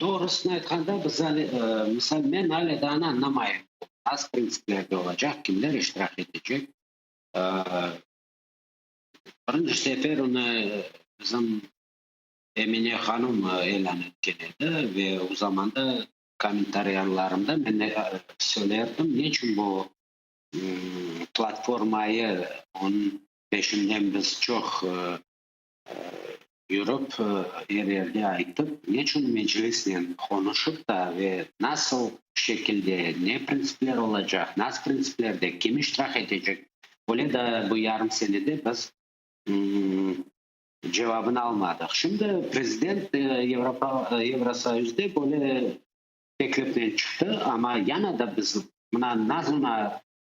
Doğrusunu aytganda biz hali, e, misal men hali daha anlamayım. Az prinsiplerde olacak, kimler iştirak edecek. E, birinci sefer onu bizim Emine Hanım e, elan etken edi ve o zaman da komentaryalarımda ben de e, söylerdim. Niçin bu e, platformayı onun peşinden biz çok e, e, yürüp e, her yerde aytıp niçin meclisle konuşup da ve nasıl şekilde ne prensipler olacak, nasıl prensiplerde kim iştirak edecek? Böyle da bu yarım senede biz hmm, cevabını almadık. Şimdi prezident e, Avrupa e, Evrosayüz'de böyle teklifle çıktı ama yana da biz buna nasıl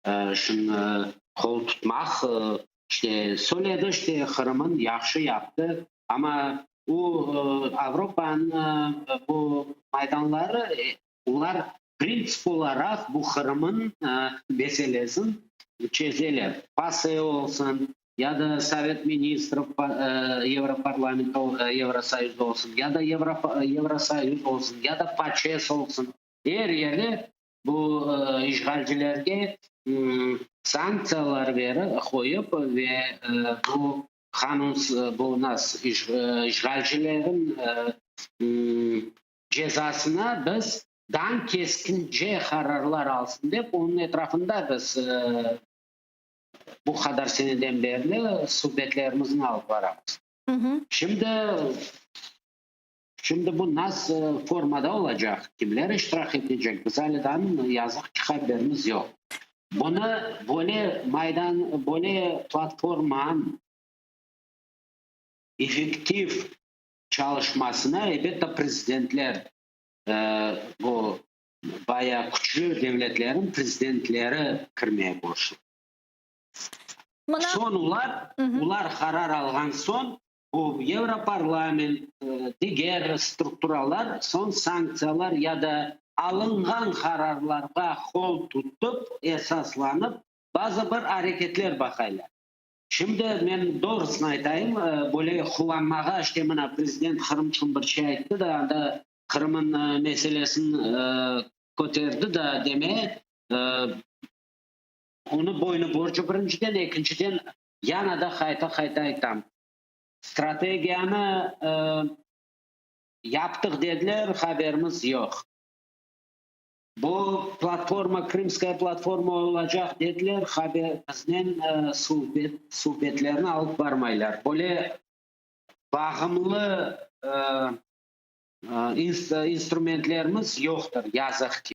e, şunu kol tutmak e, işte söyledi işte Kırım'ın yaxşı yaptı olarak bu Kırım'ın e, meselesini çözeler. PASE olsun ya da Sovet Ministrов e, Европарламента, e, Evrosayüz olsun ya da Avrupa Evrosayüz olsun ya da PAÇES olsun. Her yerde bu e, işgalcilerge e, sanksiyalar verip koyup ve e, bu kanuns bu nas iş, işgalcilerin cezasına biz dan keskince kararlar alsın deyip onun etrafında biz e, bu kadar seneden beri sohbetlerimizin alıp varamız. Şimdi şimdi bu nasıl formada olacak? Kimler iştirak edecek? Biz halidan yazık ki haberimiz yok. Bunu böyle maydan, böyle platformanın efektif çalışmasına elbette prezidentler e, bu bayağı küçük devletlerin prezidentleri kirmeye borçlu. Bana Son ular, Hı hı. ular karar algan son bu Europarlament, e, diğer strukturalar son sanksiyalar ya da alıngan kararlarga kol tutup esaslanıp bazı bir hareketler bakaylar. Ben doğrusunu aytayım, e, böyle kullanmağa işte mana prezident Kırım için bir şey aytdı da anda Kırım'ın e, meselesini e, koterdi da demeye e, onu boynu borcu birinciden, ikinciden yana da kayta kayta aytam. Strategiyani e, yaptık dediler, haberimiz yok. Haber bizden e, sohbet, sohbetlerini alıp varmaylar. Böyle bağımlı e, e, inst- instrumentlerimiz yoktur, yazık ki.